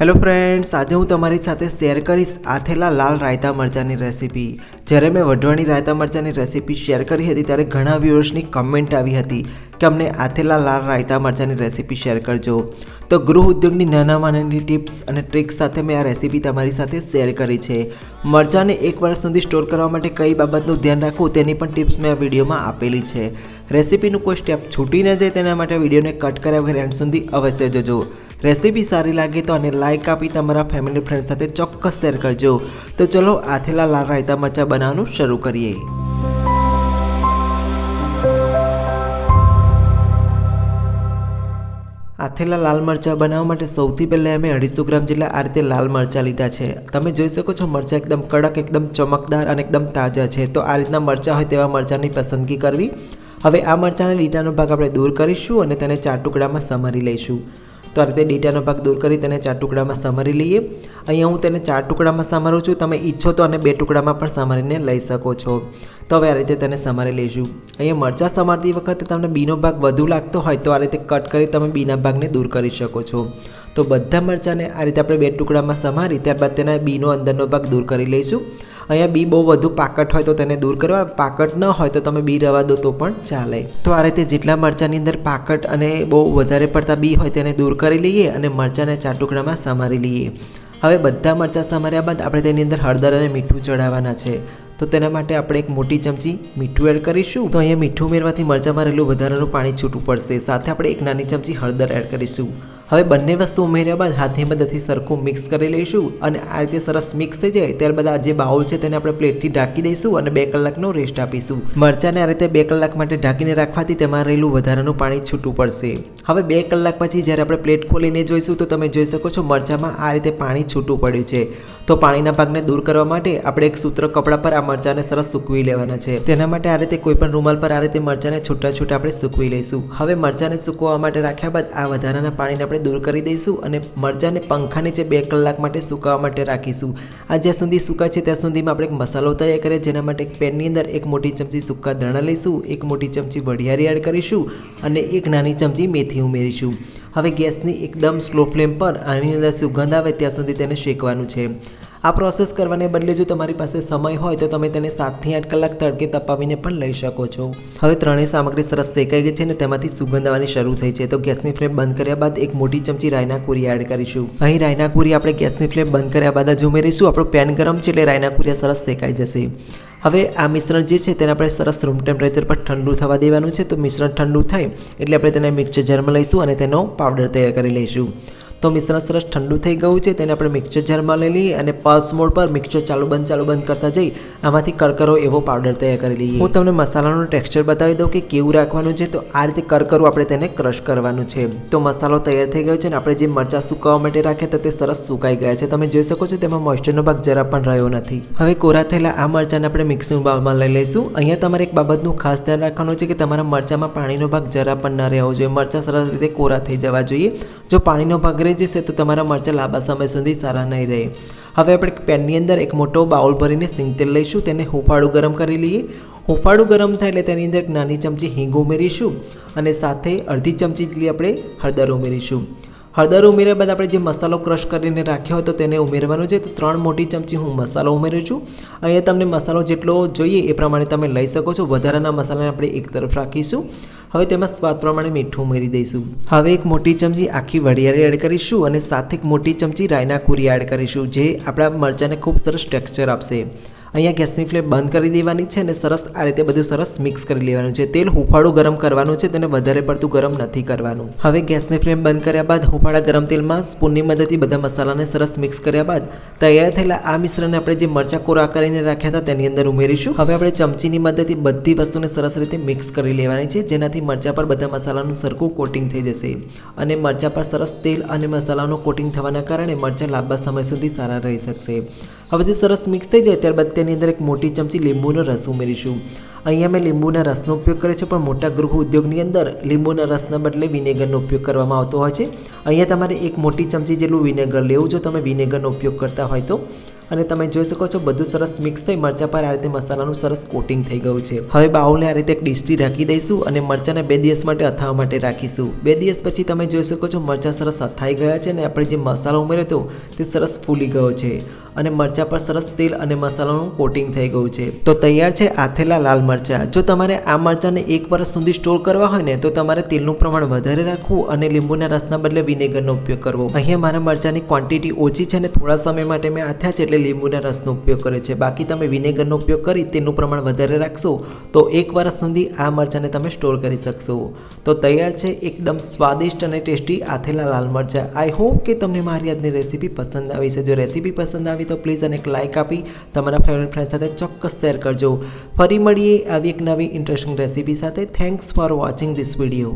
Hello friends આજે હું તમારી સાથે શેર કરીશ આથેલા લાલ રાયતા મરચાંની રેસીપી જ્યારે મેં વઢવાણી રાયતા મરચાંની રેસીપી શેર કરી હતી, ત્યારે ઘણા વ્યૂઅર્સની કમેન્ટ આવી હતી કે અમને આથેલા લાલ રાયતા મરચાંની રેસીપી શેર કરજો. તો ગૃહ ઉદ્યોગની નાનામાં નાની ટિપ્સ અને ટ્રિક્સ સાથે મેં આ રેસીપી તમારી સાથે શેર કરી છે. મરચાંને એક વર્ષ સુધી સ્ટોર કરવા માટે કઈ બાબતનું ધ્યાન રાખવું તેની પણ ટિપ્સ મેં આ વિડીયોમાં આપેલી છે. રેસીપીનું કોઈ સ્ટેપ છૂટી ન જાય તેના માટે વિડીયોને કટ કર્યા વગર એન્ડ સુધી અવશ્ય જોજો. રેસીપી સારી લાગે તો અને લાઇક આપી તમારા ફેમિલી ફ્રેન્ડ સાથે ચોક્કસ શેર કરજો. તો ચલો આથેલા લાલ રાયતા મરચાં બનાવવાનું શરૂ કરીએ. આથેલા લાલ મરચાં બનાવવા માટે સૌથી પહેલાં અમે અઢીસો ગ્રામ જેટલા આ રીતે લાલ મરચાં લીધા છે. તમે જોઈ શકો છો મરચાં એકદમ કડક, એકદમ ચમકદાર અને એકદમ તાજા છે. તો આ રીતના મરચાં હોય તેવા મરચાંની પસંદગી કરવી. હવે આ મરચાંના લીટાનો ભાગ આપણે દૂર કરીશું અને તેને ચાર ટુકડામાં સમારી લઈશું. તો આ રીતે ડીટાનો ભાગ દૂર કરી તેને ચાર ટુકડામાં સમારી લઈએ. અહીંયા હું તેને ચાર ટુકડામાં સમારું છું. તમે ઈચ્છો તો અને બે ટુકડામાં પણ સમારીને લઈ શકો છો. તો હવે આ રીતે તેને સમારી લઈશું. અહીંયા મરચાં સમારતી વખતે તમને બીનો ભાગ વધુ લાગતો હોય તો આ રીતે કટ કરી તમે બીના ભાગને દૂર કરી શકો છો. તો બધા મરચાંને આ રીતે આપણે બે ટુકડામાં સમારી ત્યારબાદ તેના બીનો અંદરનો ભાગ દૂર કરી લઈશું. અહીંયા બી બહુ વધુ પાકટ હોય તો તેને દૂર કરવા પાકટ ન હોય તો તમે બી રવા દો તો પણ ચાલે. તો આ રીતે જેટલા મરચાંની અંદર પાકટ અને બહુ વધારે પડતા બી હોય તેને દૂર કરી લઈએ અને મરચાંને ચાર ટુકડામાં સમારી લઈએ. હવે બધા મરચાં સમાર્યા બાદ આપણે તેની અંદર હળદર અને મીઠું ચડાવવાના છે. તો તેના માટે આપણે એક મોટી ચમચી મીઠું એડ કરીશું. તો અહીંયા મીઠું ઉમેરવાથી મરચાંમાં રહેલું વધારાનું પાણી છૂટું પડશે. સાથે આપણે એક નાની ચમચી હળદર એડ કરીશું. હવે બંને વસ્તુ ઉમેર્યા બાદ હાથની મદદથી સરખું મિક્સ કરી લઈશું અને આ રીતે સરસ મિક્સ થઈ જાય ત્યારબાદ આ જે બાઉલ છે તેને આપણે પ્લેટથી ઢાંકી દઈશું અને બે કલાકનો રેસ્ટ આપીશું. મરચાંને આ રીતે બે કલાક માટે ઢાંકીને રાખવાથી તેમાં રહેલું વધારાનું પાણી છૂટું પડશે. હવે બે કલાક પછી જ્યારે આપણે પ્લેટ ખોલીને જોઈશું તો તમે જોઈ શકો છો મરચાંમાં આ રીતે પાણી છૂટું પડ્યું છે. તો પાણીના ભાગને દૂર કરવા માટે આપણે એક સૂત્ર કપડા પર આ મરચાંને સરસ સૂકવી લેવાના છે. તેના માટે આ રીતે કોઈપણ રૂમાલ પર આ રીતે મરચાંને છૂટા છૂટા આપણે સૂકવી લઈશું. હવે મરચાંને સૂકવવા માટે રાખ્યા બાદ આ વધારાના પાણીને આપણે દૂર કરી દઈશું અને મરચાંને પંખા નીચે બે કલાક માટે સુકાવા માટે રાખીશું. આ જ્યાં સુધી સૂકા છે ત્યાં સુધીમાં આપણે એક મસાલો તૈયાર કરીએ, જેના માટે એક પેનની અંદર એક મોટી ચમચી સૂકા ધાણા લઈશું, એક મોટી ચમચી વઢિયારી એડ કરીશું અને એક નાની ચમચી મેથી ઉમેરીશું. હવે ગેસની એકદમ સ્લો ફ્લેમ પર આની અંદર સુગંધ આવે ત્યાં સુધી તેને શેકવાનું છે. આ પ્રોસેસ કરવાને બદલે જો તમારી પાસે સમય હોય તો તમે તેને સાતથી આઠ કલાક તડકે તપાવીને પણ લઈ શકો છો. હવે ત્રણેય સામગ્રી સરસ શેકાઈ ગઈ છે અને તેમાંથી સુગંધ આવવાની શરૂ થઈ છે. તો ગેસની ફ્લેમ બંધ કર્યા બાદ એક મોટી ચમચી રાયના કુરી એડ કરીશું. અહીં રાયના કુરી આપણે ગેસની ફ્લેમ બંધ કર્યા બાદ જ ઉમેરીશું. આપણું પેન ગરમ છે એટલે રાયના કુરિયા સરસ શેકાઈ જશે. હવે આ મિશ્રણ જે છે તેને આપણે સરસ રૂમ ટેમ્પરેચર પર ઠંડુ થવા દેવાનું છે. તો મિશ્રણ ઠંડુ થાય એટલે આપણે તેને મિક્સર જારમાં લઈશું અને તેનો પાવડર તૈયાર કરી લઈશું. તો મિશ્રણ સરસ ઠંડુ થઈ ગયું છે, તેને આપણે મિક્સર જારમાં લઈ લઈએ અને પલ્સ મોડ પર મિક્સર ચાલુ બંધ ચાલુ બંધ કરતા જઈ આમાંથી કરકરો એવો પાવડર તૈયાર કરી લઈએ. હું તમને મસાલાનું ટેક્સચર બતાવી દઉં કે કેવું રાખવાનું છે, તો આ રીતે કરકરું આપણે તેને ક્રશ કરવાનું છે. તો મસાલો તૈયાર થઈ ગયો છે અને આપણે જે મરચાં સુકાવા માટે રાખ્યા હતા તે સરસ સુકાઈ ગયા છે. તમે જોઈ શકો છો તેમાં મોઇસ્ચરનો ભાગ જરા પણ રહ્યો નથી. હવે કોરા થયેલા આ મરચાંને આપણે મિક્સિંગ બાઉલમાં લઈ લઈશું. અહીંયા તમારે એક બાબતનું ખાસ ધ્યાન રાખવાનું છે કે તમારા મરચાંમાં પાણીનો ભાગ જરા પણ ન રહેવો જોઈએ. મરચાં સરસ રીતે કોરા થઈ જવા જોઈએ. જો પાણીનો ભાગ રહી જશે તો તમારા મરચાં લાંબા સમય સુધી સારા નહીં રહે. હવે આપણે પેનની અંદર એક મોટો બાઉલ ભરીને સિંગ તેલ લઈશું, તેને હુંફાળું ગરમ કરી લઈએ. હુંફાળું ગરમ થાય એટલે તેની અંદર નાની ચમચી હિંગ ઉમેરીશું અને સાથે અડધી ચમચી જેટલી આપણે હળદર ઉમેરીશું. હળદર ઉમેર્યા બાદ આપણે જે મસાલો ક્રશ કરીને રાખ્યો હતો તેને ઉમેરવાનો છે. તો ત્રણ મોટી ચમચી હું મસાલો ઉમેરું છું. અહીંયા તમને મસાલો જેટલો જોઈએ એ પ્રમાણે તમે લઈ શકો છો. વધારાના મસાલાને આપણે એક તરફ રાખીશું. હવે તેમાં સ્વાદ પ્રમાણે મીઠું ઉમેરી દઈશું. હવે એક મોટી ચમચી આખી વડિયારી એડ કરીશું અને સાથે એક મોટી ચમચી રાયના કુરી એડ કરીશું, જે આપણા મરચાંને ખૂબ સરસ ટેક્સચર આપશે. અહીંયા ગેસની ફ્લેમ બંધ કરી દેવાની છે અને સરસ આ રીતે બધું સરસ મિક્સ કરી લેવાનું છે. તેલ હુંફાળું ગરમ કરવાનું છે તેને વધારે પડતું ગરમ નથી કરવાનું. હવે ગેસની ફ્લેમ બંધ કર્યા બાદ હુંફાળા ગરમ તેલમાં સ્પૂનની મદદથી બધા મસાલાને સરસ મિક્સ કર્યા બાદ તૈયાર થયેલા આ મિશ્રણને આપણે જે મરચાં કોરા કરીને રાખ્યા હતા તેની અંદર ઉમેરીશું. હવે આપણે ચમચીની મદદથી બધી વસ્તુને સરસ રીતે મિક્સ કરી લેવાની છે, જેનાથી મરચાં પર બધા મસાલાનું સરખું કોટિંગ થઈ જશે. અને મરચાં પર સરસ તેલ અને મસાલાનું કોટિંગ થવાના કારણે મરચાં લાંબા સમય સુધી સારા રહી શકશે. હવે બધું સરસ મિક્સ થઈ જાય ત્યારબાદ તેની અંદર એક મોટી ચમચી લીંબુનો રસ ઉમેરીશું. અહીંયા મેં લીંબુના રસનો ઉપયોગ કર્યો છે, પણ મોટા ગૃહ ઉદ્યોગની અંદર લીંબુના રસના બદલે વિનેગરનો ઉપયોગ કરવામાં આવતો હોય છે. અહીંયા તમારે એક મોટી ચમચી જેટલું વિનેગર લેવું જો તમે વિનેગરનો ઉપયોગ કરતા હોય તો. અને તમે જોઈ શકો છો બધું સરસ મિક્સ થઈ મરચા પર આ રીતે મસાલાનું સરસ કોટિંગ થઈ ગયું છે. હવે બાઉલને આ રીતે એક ડિશથી ઢાંકી દઈશું અને મરચાંને બે દિવસ માટે અથાવા માટે રાખીશું. બે દિવસ પછી તમે જોઈ શકો છો મરચાં સરસ અથાઈ ગયા છે અને આપણે જે મસાલો ઉમેર્યો હતો તે સરસ ફૂલી ગયો છે અને મરચાં પર સરસ તેલ અને મસાલાનું કોટિંગ થઈ ગયું છે. તો તૈયાર છે આથેલા લાલ મરચાં. જો તમારે આ મરચાંને એક વર્ષ સુધી સ્ટોર કરવા હોય ને તો તમારે તેલનું પ્રમાણ વધારે રાખવું અને લીંબુના રસના બદલે વિનેગરનો ઉપયોગ કરવો. અહીંયા મારા મરચાંની ક્વોન્ટિટી ઓછી છે અને થોડા સમય માટે મેં આથ્યા છે લીંબુના રસનો ઉપયોગ કર્યો છે. બાકી તમે વિનેગરનો ઉપયોગ કરી તેનું પ્રમાણ વધારે રાખશો, તો એક વર્ષ સુધી આ મરચાંને તમે સ્ટોર કરી શકશો. તો તૈયાર છે એકદમ સ્વાદિષ્ટ અને ટેસ્ટી આથેલા લાલ મરચાં. આઈ હોપ કે તમને મારી આજની રેસીપી પસંદ આવી છે. જો રેસીપી પસંદ આવી તો પ્લીઝ અને એક લાઇક આપી તમારા ફેવરેટ ફ્રેન્ડ સાથે ચોક્કસ શેર કરજો. ફરી મળીએ આવી એક નવી ઇન્ટરેસ્ટિંગ રેસીપી સાથે. Thanks for watching this video